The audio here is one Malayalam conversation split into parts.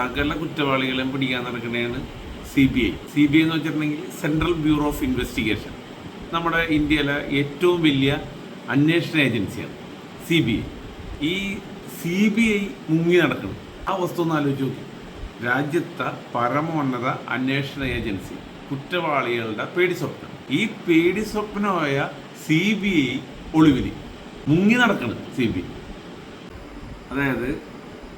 സകല കുറ്റവാളികളെയും പിടിക്കാൻ നടക്കുന്നതാണ് C B I C B I എന്ന് വെച്ചിട്ടുണ്ടെങ്കിൽ സെൻട്രൽ ബ്യൂറോ ഓഫ് ഇൻവെസ്റ്റിഗേഷൻ നമ്മുടെ ഇന്ത്യയിലെ ഏറ്റവും വലിയ അന്വേഷണ ഏജൻസിയാണ് സി ബി ഐ ഈ സി ബി ഐ മുങ്ങി നടക്കണം. ആ വസ്തു ഒന്ന് ആലോചിച്ച് നോക്കി. രാജ്യത്തെ പരമോന്നത അന്വേഷണ ഏജൻസി കുറ്റവാളികളുടെ പേടി സ്വപ്നം. ഈ പേടി സ്വപ്നമായ സി ബി ഐ ഒളിവിലി മുങ്ങി നടക്കണം സി ബി ഐ അതായത്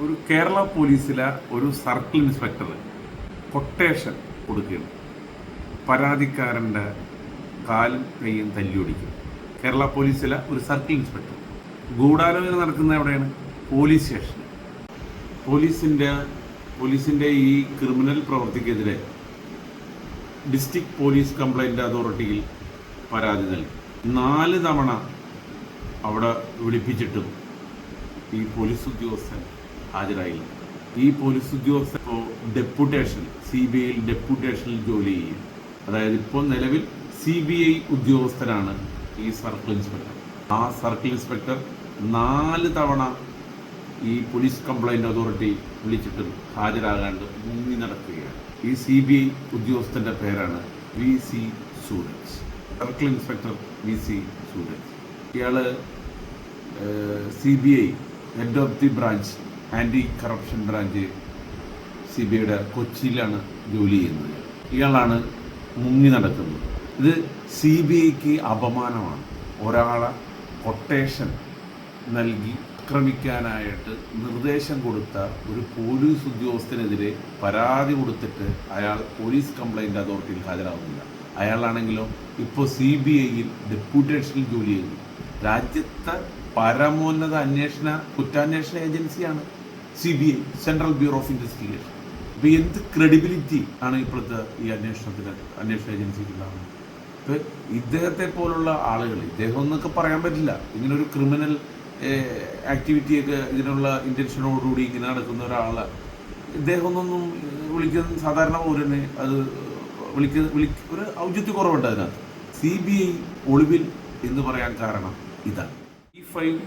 ഒരു കേരള പോലീസിലെ ഒരു സർക്കിൾ ഇൻസ്പെക്ടർ കൊട്ടേഷൻ കൊടുക്കുകയാണ്. പരാതിക്കാരന്റെ കാലും കൈയും തല്ലിയൊടിക്കും കേരള പോലീസിലെ ഒരു സർക്കിൾ ഇൻസ്പെക്ടർ. ഗൂഢാലോചന നടക്കുന്നത് എവിടെയാണ്? പോലീസ് സ്റ്റേഷൻ പോലീസിന്റെ പോലീസിന്റെ ഈ ക്രിമിനൽ പ്രവർത്തിക്കെതിരെ ഡിസ്ട്രിക്ട് പോലീസ് കംപ്ലൈന്റ് അതോറിറ്റിയിൽ പരാതി നൽകി. നാല് തവണ അവിടെ വിളിപ്പിച്ചിട്ടും ഈ പോലീസ് ഉദ്യോഗസ്ഥൻ ഹാജരായില്ല. ഈ പോലീസ് ഉദ്യോഗസ്ഥ ഇപ്പോൾ ഡെപ്യൂട്ടേഷൻ സി ബി ഐയിൽ ഡെപ്യൂട്ടേഷനിൽ ജോലി ചെയ്യും. അതായത് ഇപ്പോൾ നിലവിൽ സി ബി ഐ ഉദ്യോഗസ്ഥരാണ് ഈ സർക്കിൾ ഇൻസ്പെക്ടർ. ആ സർക്കിൾ ഇൻസ്പെക്ടർ നാല് തവണ ഈ പോലീസ് കംപ്ലൈന്റ് അതോറിറ്റി വിളിച്ചിട്ടും ഹാജരാകാണ്ട് മുങ്ങി നടക്കുകയാണ്. ഈ സി ബി ഐ ഉദ്യോഗസ്ഥന്റെ പേരാണ് V C Sooraj. Circle inspector V C Sooraj. ഇയാൾ C B I head of the branch anti corruption branch C B ഐയുടെ കൊച്ചിയിലാണ് ജോലി ചെയ്യുന്നത്. ഇയാളാണ് മുങ്ങി നടക്കുന്നത്. ഇത് സി ബി ഐക്ക് അപമാനമാണ്. ഒരാളെ കൊട്ടേഷൻ നൽകി ആക്രമിക്കാനായിട്ട് നിർദ്ദേശം കൊടുത്ത ഒരു പോലീസ് ഉദ്യോഗസ്ഥനെതിരെ പരാതി കൊടുത്തിട്ട് അയാൾ പോലീസ് കംപ്ലൈന്റ് അതോറിറ്റിയിൽ ഹാജരാകുന്നില്ല. അയാളാണെങ്കിലോ ഇപ്പോൾ സി ബി ഐയിൽ ഡെപ്യൂട്ടേഷനിൽ ജോലി ചെയ്യുന്നു. രാജ്യത്തെ പരമോന്നത അന്വേഷണ കുറ്റാന്വേഷണ ഏജൻസിയാണ്. C B I central bureau of investigation അപ്പോൾ എന്ത് ക്രെഡിബിലിറ്റി ആണ് ഇപ്പോഴത്തെ ഈ അന്വേഷണത്തിന് അന്വേഷണ ഏജൻസിക്ക് ഇപ്പോൾ ഇപ്പം ഇദ്ദേഹത്തെ പോലുള്ള ആളുകൾ ഇദ്ദേഹം എന്നൊക്കെ പറയാൻ പറ്റില്ല. ഇങ്ങനൊരു ക്രിമിനൽ ആക്ടിവിറ്റിയൊക്കെ ഇതിനുള്ള ഇന്റൻഷനോടുകൂടി ഇങ്ങനെ നടക്കുന്ന ഒരാൾ ഇദ്ദേഹം വിളിക്കുന്ന സാധാരണ പൗരനെ അത് വിളിക്കുന്ന വിളി ഒരു ഔചിത്യ കുറവുണ്ട് അതിനകത്ത്. സി ബി ഐ ഒളിവിൽ എന്ന് പറയാൻ കാരണം ഇതാണ്. E five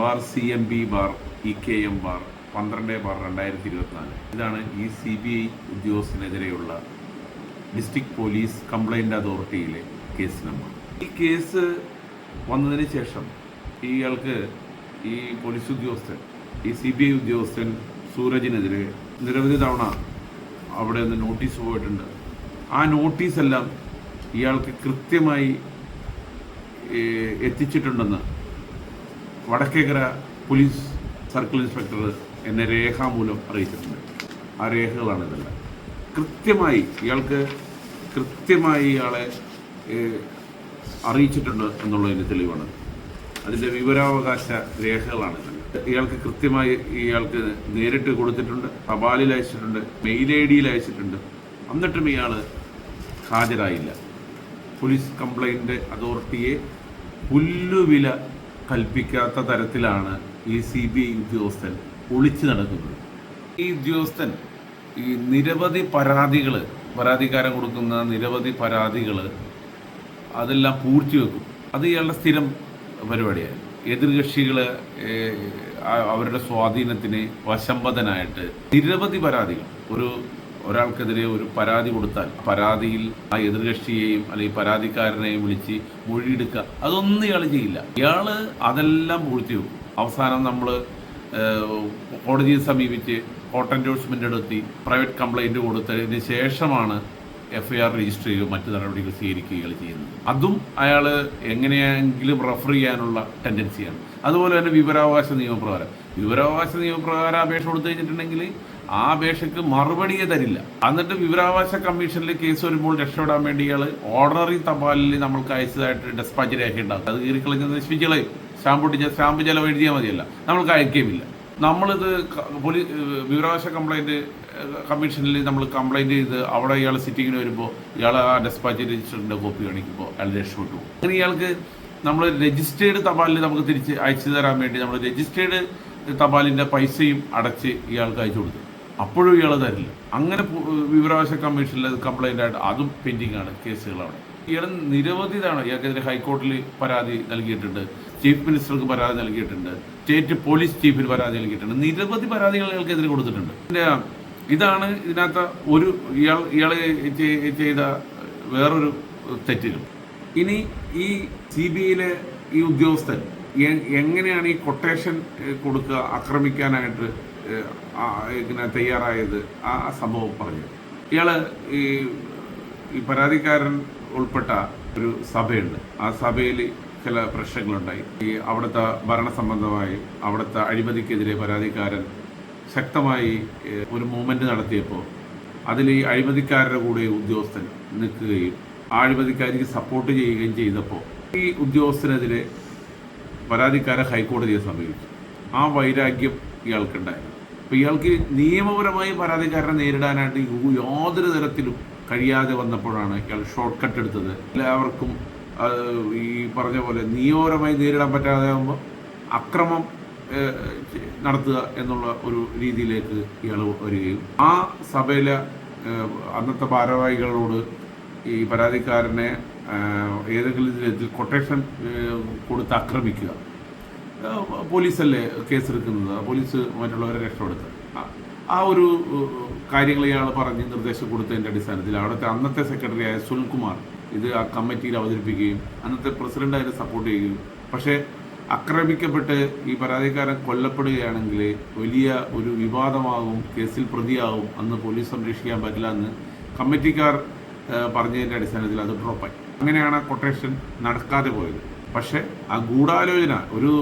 bar C M B bar E K M bar പന്ത്രണ്ട് ബാർ രണ്ടായിരത്തി ഇരുപത്തിനാല് ഇതാണ് ഈ സി ബി ഐ ഉദ്യോഗസ്ഥനെതിരെയുള്ള ഡിസ്ട്രിക്ട് പോലീസ് കംപ്ലൈന്റ് അതോറിറ്റിയിലെ കേസ് നമ്പർ. ഈ കേസ് വന്നതിന് ശേഷം ഇയാൾക്ക് ഈ പോലീസ് ഉദ്യോഗസ്ഥൻ ഈ സി ബി ഐ ഉദ്യോഗസ്ഥൻ സൂരജിനെതിരെ നിരവധി തവണ അവിടെ നിന്ന് നോട്ടീസ് പോയിട്ടുണ്ട്. ആ നോട്ടീസെല്ലാം ഇയാൾക്ക് കൃത്യമായി എത്തിച്ചിട്ടുണ്ടെന്ന് വടക്കേക്കര പോലീസ് സർക്കിൾ ഇൻസ്പെക്ടർ എന്നെ രേഖാമൂലം അറിയിച്ചിട്ടുണ്ട്. ആ രേഖകളാണ് ഇതെല്ലാം. കൃത്യമായി ഇയാൾക്ക് കൃത്യമായി ഇയാളെ അറിയിച്ചിട്ടുണ്ട് എന്നുള്ളതിന്റെ തെളിവാണ്. അതിന്റെ വിവരാവകാശ രേഖകളാണ് ഇയാൾക്ക് കൃത്യമായി ഇയാൾക്ക് നേരിട്ട് കൊടുത്തിട്ടുണ്ട് തപാലിൽ അയച്ചിട്ടുണ്ട് മെയിൽ ഐ ഡിയിൽ അയച്ചിട്ടുണ്ട്. എന്നിട്ടും ഇയാൾ ഹാജരായില്ല. പോലീസ് കംപ്ലൈന്റ് അതോറിറ്റിയെ പുല്ലുവില കൽപ്പിക്കാത്ത തരത്തിലാണ് ഈ സി ബി ഐ ഉദ്യോഗസ്ഥൻ ഒളിച്ചു നടക്കുന്നത്. ഈ ഉദ്യോഗസ്ഥൻ ഈ നിരവധി പരാതികൾ പരാതിക്കാരൻ കൊടുക്കുന്ന നിരവധി പരാതികൾ അതെല്ലാം പൂഴ്ത്തിവെക്കും. അത് ഇയാളുടെ സ്ഥിരം പരിപാടിയാണ്. എതിർകക്ഷികൾ അവരുടെ സ്വാധീനത്തിന് വശംബദനായിട്ട് നിരവധി പരാതികൾ. ഒരു ഒരാൾക്കെതിരെ ഒരു പരാതി കൊടുത്താൽ പരാതിയിൽ ആ എതിർകക്ഷിയെയും അല്ലെങ്കിൽ പരാതിക്കാരനെയും വിളിച്ച് മൊഴിയെടുക്കുക. അതൊന്നും ഇയാൾ ചെയ്യില്ല. ഇയാൾ അതെല്ലാം പൂഴ്ത്തി വെക്കും അവസാനം നമ്മൾ കോടതിയെ സമീപിച്ച് കോർട്ട് എൻഡോഴ്സ്മെന്റ് എടുത്തി പ്രൈവറ്റ് കംപ്ലൈന്റ് കൊടുത്തതിന് ശേഷമാണ് എഫ് ഐ ആർ രജിസ്റ്റർ ചെയ്യുകയോ മറ്റു നടപടികൾ സ്വീകരിക്കുകയോ ചെയ്യുന്നത്. അതും അയാൾ എങ്ങനെയെങ്കിലും റെഫർ ചെയ്യാനുള്ള ടെൻഡൻസിയാണ് അതുപോലെ തന്നെ വിവരാവകാശ നിയമപ്രകാരം. വിവരാവകാശ നിയമപ്രകാരം അപേക്ഷ കൊടുത്തു കഴിഞ്ഞിട്ടുണ്ടെങ്കിൽ ആ അപേക്ഷയ്ക്ക് മറുപടിയെ തരില്ല. എന്നിട്ട് വിവരാവകാശ കമ്മീഷനിൽ കേസ് വരുമ്പോൾ രക്ഷപ്പെടാൻ വേണ്ടി ഇയാൾ ഓർഡിനറി തപാലിൽ നമ്മൾക്ക് അയച്ചതായിട്ട് ഡെസ്പാച്ച് രേഖയുണ്ടാകും. അത് കീറിക്കളഞ്ഞ് നശിപ്പിച്ചളയും സ്റ്റാമ്പ് സ്റ്റാമ്പ് ചിലവ് എഴുതിയാൽ മതിയല്ല. നമ്മൾക്ക് അയക്കുകയുമില്ല നമ്മളിത് പോലീസ് പോലീ വിവരാവകാശ കംപ്ലൈന്റ് കമ്മീഷനിൽ നമ്മൾ കംപ്ലൈന്റ് ചെയ്ത് അവിടെ ഇയാൾ സിറ്റിങ്ങിന് വരുമ്പോൾ ഇയാൾ ആ ഡെസ്പാച്ച് രജിസ്റ്ററിന്റെ കോപ്പി കാണിക്കുമ്പോൾ അയാൾ രക്ഷപ്പെട്ടു. പോകും. അങ്ങനെ ഇയാൾക്ക് നമ്മൾ രജിസ്റ്റേർഡ് തപാലിൽ നമുക്ക് തിരിച്ച് അയച്ചു തരാൻ വേണ്ടി നമ്മൾ രജിസ്റ്റേർഡ് തപാലിന്റെ പൈസയും അടച്ച് ഇയാൾക്ക് അയച്ചു കൊടുത്തു. അപ്പോഴും ഇയാൾ തരില്ല. അങ്ങനെ വിവരാവകാശ കമ്മീഷനിൽ കംപ്ലൈന്റ് ആയിട്ട് അതും പെൻഡിങ് ആണ് കേസുകൾ ഇയാൾ നിരവധി തവണ ഇയാൾക്കെതിരെ ഹൈക്കോടതിയിൽ പരാതി നൽകിയിട്ടുണ്ട്. ചീഫ് മിനിസ്റ്റർക്ക് പരാതി നൽകിയിട്ടുണ്ട്. സ്റ്റേറ്റ് പോലീസ് ചീഫിന് പരാതി നൽകിയിട്ടുണ്ട്. നിരവധി പരാതികൾ ഇയാൾക്കെതിരെ കൊടുത്തിട്ടുണ്ട്. പിന്നെ ഇതാണ് ഇതിനകത്ത് ഒരു ഇയാൾ ഇയാൾ ചെയ്ത വേറൊരു തെറ്റിലും. ഇനി ഈ സി ബി ഐയിലെ ഈ ഉദ്യോഗസ്ഥൻ എങ്ങനെയാണ് ഈ കൊട്ടേഷൻ കൊടുക്കുക ആക്രമിക്കാനായിട്ട് ഇങ്ങനെ തയ്യാറായത് ആ സംഭവം പറഞ്ഞു ഇയാൾ ഈ ഈ പരാതിക്കാരൻ ഉൾപ്പെട്ട ഒരു സഭയുണ്ട്. ആ സഭയിൽ ചില പ്രശ്നങ്ങളുണ്ടായി. ഈ അവിടുത്തെ ഭരണ സംബന്ധമായി അവിടുത്തെ അഴിമതിക്കെതിരെ പരാതിക്കാരൻ ശക്തമായി ഒരു മൂവ്മെന്റ് നടത്തിയപ്പോൾ അതിൽ ഈ അഴിമതിക്കാരുടെ കൂടെ ഉദ്യോഗസ്ഥൻ നിൽക്കുകയും ആ അഴിമതിക്കാരിക്ക് സപ്പോർട്ട് ചെയ്യുകയും ചെയ്തപ്പോൾ ഈ ഉദ്യോഗസ്ഥനെതിരെ പരാതിക്കാരെ ഹൈക്കോടതിയെ സമീപിച്ചു. ആ വൈരാഗ്യം ഇയാൾക്കുണ്ടായിരുന്നു. അപ്പോൾ ഇയാൾക്ക് നിയമപരമായി പരാതിക്കാരനെ നേരിടാനായിട്ട് യാതൊരു തരത്തിലും കഴിയാതെ വന്നപ്പോഴാണ് ഇയാൾ ഷോർട്ട് കട്ട് എടുത്തത്. എല്ലാവർക്കും ഈ പറഞ്ഞ പോലെ നിയമപരമായി നേരിടാൻ പറ്റാതെ ആകുമ്പോൾ അക്രമം നടത്തുക എന്നുള്ള ഒരു രീതിയിലേക്ക് ഇയാൾ വരികയും. ആ സഭയിലെ അന്നത്തെ ഭാരവാഹികളോട് ഈ പരാതിക്കാരനെ ഏതെങ്കിലും വിധത്തിൽ കൊട്ടേഷൻ കൊടുത്ത് ആക്രമിക്കുക. പോലീസല്ലേ കേസെടുക്കുന്നത്? പോലീസ് മറ്റുള്ളവരെ രക്ഷപ്പെടുത്തുക ആ- ഒരു കാര്യങ്ങൾ ഇയാൾ പറഞ്ഞ് നിർദ്ദേശം കൊടുത്തതിന്റെ അടിസ്ഥാനത്തിൽ അവിടുത്തെ അന്നത്തെ സെക്രട്ടറിയായ സുനിൽകുമാർ ഇത് ആ കമ്മിറ്റിയിൽ അവതരിപ്പിക്കുകയും അന്നത്തെ പ്രസിഡന്റ് അതിനെ സപ്പോർട്ട് ചെയ്യുകയും. പക്ഷേ ആക്രമിക്കപ്പെട്ട് ഈ പരാതിക്കാരൻ കൊല്ലപ്പെടുകയാണെങ്കിൽ വലിയ ഒരു വിവാദമാകും കേസിൽ പ്രതിയാകും അന്ന് പോലീസ് സംരക്ഷിക്കാൻ പറ്റില്ല എന്ന് കമ്മിറ്റിക്കാർ പറഞ്ഞതിന്റെ അടിസ്ഥാനത്തിൽ അത് ഡ്രോപ്പായി അങ്ങനെയാണ് ആ കൊട്ടേഷൻ നടക്കാതെ പോയത്. പക്ഷേ ആ ഗൂഢാലോചന ഒരു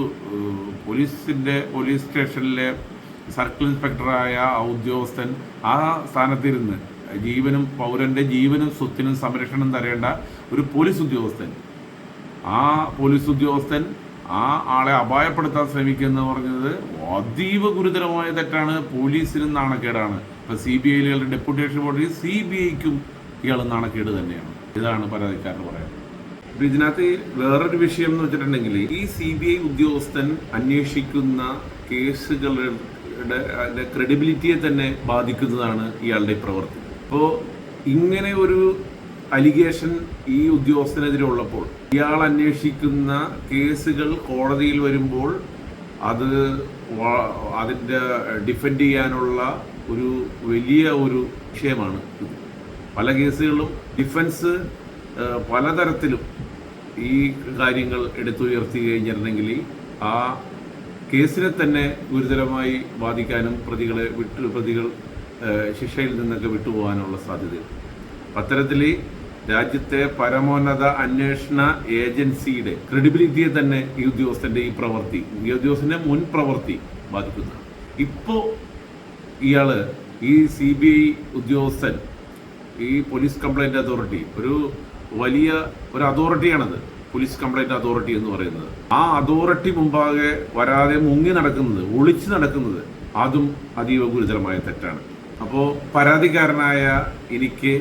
പോലീസിന്റെ പോലീസ് സ്റ്റേഷനിലെ സർക്കിൾ ഇൻസ്പെക്ടറായ ഉദ്യോഗസ്ഥൻ ആ സ്ഥാനത്തിരുന്ന് ജീവനും പൗരന്റെ ജീവനും സ്വത്തിനും സംരക്ഷണം തരേണ്ട ഒരു പോലീസ് ഉദ്യോഗസ്ഥൻ. ആ പോലീസ് ഉദ്യോഗസ്ഥൻ ആ ആളെ അപായപ്പെടുത്താൻ ശ്രമിക്കുന്ന പറഞ്ഞത് അതീവ ഗുരുതരമായ തെറ്റാണ്. പോലീസിനും നാണക്കേടാണ്. ഇപ്പൊ സി ബി ഐയിലെ ഡെപ്യൂട്ടേഷൻ ബോർഡിൽ സി ബി ഐക്കും ഇയാൾ നാണക്കേട് തന്നെയാണ്. ഇതാണ് പരാതിക്കാരൻ പറയുന്നത് അപ്പൊ ഇതിനകത്ത് വേറൊരു വിഷയം എന്ന് വെച്ചിട്ടുണ്ടെങ്കിൽ ഈ സി ബി ഐ ഉദ്യോഗസ്ഥൻ അന്വേഷിക്കുന്ന കേസുകളുടെ ക്രെഡിബിലിറ്റിയെ തന്നെ ബാധിക്കുന്നതാണ് ഇയാളുടെ പ്രവർത്തി അപ്പോൾ ഇങ്ങനെ ഒരു അലിഗേഷൻ ഈ ഉദ്യോഗസ്ഥനെതിരെ ഉള്ളപ്പോൾ ഇയാൾ അന്വേഷിക്കുന്ന കേസുകൾ കോടതിയിൽ വരുമ്പോൾ അത് അതിന്റെ ഡിഫെൻഡ് ചെയ്യാനുള്ള ഒരു വലിയ ഒരു വിഷയമാണ് പല കേസുകളും ഡിഫൻസ് പലതരത്തിലും ഈ കാര്യങ്ങൾ എടുത്തുയർത്തി കഴിഞ്ഞിരുന്നെങ്കിൽ ആ കേസിനെ തന്നെ ഗുരുതരമായി ബാധിക്കാനും പ്രതികളെ വിട്ടു പ്രതികൾ ശിക്ഷയിൽ നിന്നൊക്കെ വിട്ടുപോകാനുള്ള സാധ്യതയുണ്ട്. അത്തരത്തിൽ രാജ്യത്തെ പരമോന്നത അന്വേഷണ ഏജൻസിയുടെ ക്രെഡിബിലിറ്റിയെ തന്നെ ഈ ഉദ്യോഗസ്ഥന്റെ ഈ പ്രവൃത്തി ഈ ഉദ്യോഗസ്ഥന്റെ മുൻ പ്രവൃത്തി ബാധിക്കുന്നതാണ്. ഇപ്പോൾ ഇയാൾ ഈ സി ബി ഐ ഉദ്യോഗസ്ഥൻ ഈ പോലീസ് കംപ്ലൈന്റ് അതോറിറ്റി ഒരു വലിയ ഒരു അതോറിറ്റിയാണത്. പോലീസ് കംപ്ലൈന്റ് അതോറിറ്റി എന്ന് പറയുന്നത്. ആ അതോറിറ്റി മുമ്പാകെ വരാതെ മുങ്ങി നടക്കുന്നത് ഒളിച്ചു നടക്കുന്നത് അതും അതീവ ഗുരുതരമായ തെറ്റാണ്. അപ്പോൾ പരാതിക്കാരനായ എനിക്ക്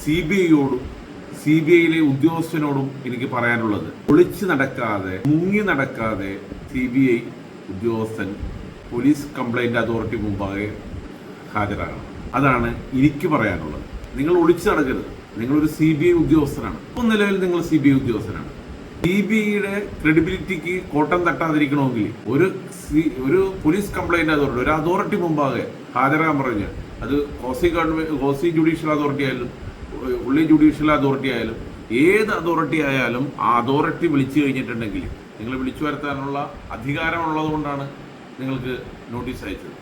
സി ബി ഐയോടും സി ബി ഐയിലെ ഉദ്യോഗസ്ഥനോടും എനിക്ക് പറയാനുള്ളത് ഒളിച്ചു നടക്കാതെ മുങ്ങി നടക്കാതെ സി ബി ഐ ഉദ്യോഗസ്ഥൻ പോലീസ് കംപ്ലൈന്റ് അതോറിറ്റി മുമ്പാകെ ഹാജരാകണം. അതാണ് എനിക്ക് പറയാനുള്ളത്. നിങ്ങൾ ഒളിച്ചു നടക്കരുത്. നിങ്ങളൊരു സി ബി ഐ ഉദ്യോഗസ്ഥരാണ് ഇപ്പം നിലവിൽ നിങ്ങൾ സി ബി ഐ ഉദ്യോഗസ്ഥരാണ് സി ബി ഐയുടെ ക്രെഡിബിലിറ്റിക്ക് കോട്ടം തട്ടാതിരിക്കണമെങ്കിൽ ഒരു സി- ഒരു പോലീസ് കംപ്ലൈന്റ് അതോറിറ്റി ഒരു അതോറിറ്റി മുമ്പാകെ ഹാജരാകാൻ പറഞ്ഞ് അത് quasi government quasi judicial authority ആയാലും ഉള്ളി ജുഡീഷ്യൽ അതോറിറ്റി ആയാലും ഏത് അതോറിറ്റി ആയാലും ആ അതോറിറ്റി വിളിച്ചു കഴിഞ്ഞിട്ടുണ്ടെങ്കിൽ നിങ്ങൾ വിളിച്ചു വരുത്താനുള്ള അധികാരമുള്ളത് കൊണ്ടാണ് നിങ്ങൾക്ക് നോട്ടീസ് അയച്ചത്.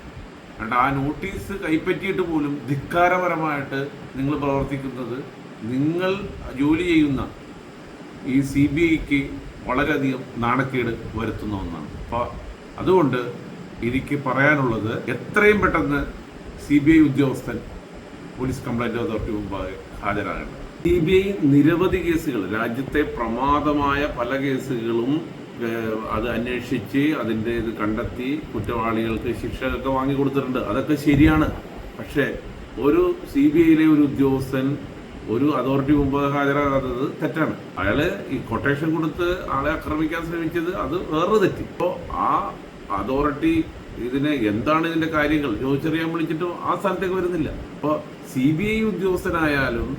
അതുകൊണ്ട് ആ നോട്ടീസ് കൈപ്പറ്റിയിട്ട് പോലും ധിക്കാരപരമായിട്ട് നിങ്ങൾ പ്രവർത്തിക്കുന്നത് നിങ്ങൾ ജോലി ചെയ്യുന്ന ഈ സി ബി ഐക്ക് വളരെയധികം നാണക്കേട് വരുത്തുന്ന ഒന്നാണ്. അപ്പോൾ അതുകൊണ്ട് എനിക്ക് പറയാനുള്ളത് എത്രയും പെട്ടെന്ന് സി ബി ഐ ഉദ്യോഗസ്ഥൻ പോലീസ് കംപ്ലൈന്റ് അതോറിറ്റി മുമ്പാകെ ഹാജരാകേണ്ടത് സി ബി ഐ നിരവധി കേസുകൾ രാജ്യത്തെ പ്രമാദമായ പല കേസുകളും അത് അന്വേഷിച്ച് അതിന്റെ ഇത് കണ്ടെത്തി കുറ്റവാളികൾക്ക് ശിക്ഷയൊക്കെ വാങ്ങിക്കൊടുത്തിട്ടുണ്ട്. അതൊക്കെ ശരിയാണ്. പക്ഷേ ഒരു സി ബി ഐയിലെ ഒരു ഉദ്യോഗസ്ഥൻ ഒരു അതോറിറ്റി മുമ്പ് ഹാജരാകാത്തത് തെറ്റാണ്. അയാൾ ഈ കൊട്ടേഷൻ കൊടുത്ത് ആളെ ആക്രമിക്കാൻ ശ്രമിച്ചത് അത് വേറൊരു തെറ്റി. ഇപ്പോൾ ആ അതോറിറ്റി ഇതിനെ എന്താണ് ഇതിന്റെ കാര്യങ്ങൾ? ചോദിച്ചറിയാൻ വിളിച്ചിട്ടും ആ സ്ഥലത്തേക്ക് വരുന്നില്ല. അപ്പോൾ സി ബി ഐ ഉദ്യോഗസ്ഥനായാലും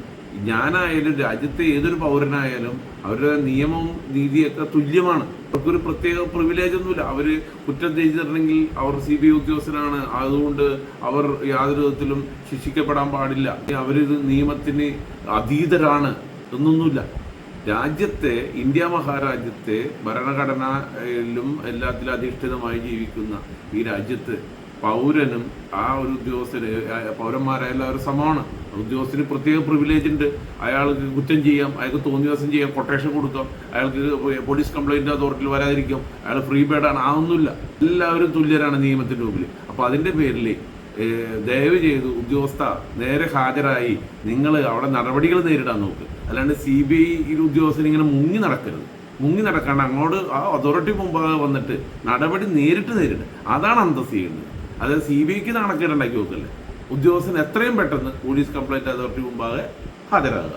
ഞാനായാലും രാജ്യത്തെ ഏതൊരു പൗരനായാലും അവരുടെ നിയമവും നീതിയൊക്കെ തുല്യമാണ്. അവർക്കൊരു പ്രത്യേക പ്രിവിലേജ് ഒന്നുമില്ല. അവർ കുറ്റം ചെയ്തിട്ടുണ്ടെങ്കിൽ അവർ സി ബി ഐ ഉദ്യോഗസ്ഥരാണ്. അതുകൊണ്ട് അവർ യാതൊരു വിധത്തിലും ശിക്ഷിക്കപ്പെടാൻ പാടില്ല. അവരിത് നിയമത്തിന് അതീതരാണ് എന്നൊന്നുമില്ല. രാജ്യത്തെ ഇന്ത്യ മഹാരാജ്യത്തെ ഭരണഘടനയിലും എല്ലാത്തിലും അധിഷ്ഠിതമായി ജീവിക്കുന്ന ഈ രാജ്യത്ത് പൗരനും ആ ഒരു ഉദ്യോഗസ്ഥര് പൗരന്മാരെല്ലാം ഒരു സമാനമാണ്. ഉദ്യോഗസ്ഥന് പ്രത്യേക പ്രിവിലേജ് ഉണ്ട്. അയാൾക്ക് കുറ്റം ചെയ്യാം അയാൾക്ക് തോന്നി ദിവസം ചെയ്യാം കൊട്ടേഷൻ കൊടുക്കാം അയാൾക്ക് പോലീസ് കംപ്ലൈന്റ് അതോറിറ്റിയിൽ വരാതിരിക്കാം അയാൾ ഫ്രീ ബേഡാണ് ആ ഒന്നുമില്ല എല്ലാവരും തുല്യരാണ് നിയമത്തിന്റെ മുമ്പിൽ. അപ്പോൾ അതിന്റെ പേരിൽ ദയവ് ചെയ്ത് ഉദ്യോഗസ്ഥ നേരെ ഹാജരായി നിങ്ങൾ അവിടെ നടപടികൾ നേരിടാൻ നോക്ക്. അല്ലാണ്ട് സി ബി ഐ ഉദ്യോഗസ്ഥൻ ഇങ്ങനെ മുങ്ങി നടക്കരുത്. മുങ്ങി നടക്കാണ്ട് അങ്ങോട്ട് ആ അതോറിറ്റി മുമ്പാകെ വന്നിട്ട് നടപടി നേരിട്ട് നേരിടുക അതാണ് അന്തസ് ചെയ്യുന്നത്. അതായത് സി ബി ഐക്ക് നാണക്കേടുണ്ടാക്കി നോക്കല്ലേ ഉദ്യോഗസ്ഥൻ എത്രയും പെട്ടെന്ന് പോലീസ് കംപ്ലൈന്റ് അതോറിറ്റി മുമ്പാകെ ഹാജരാകുക.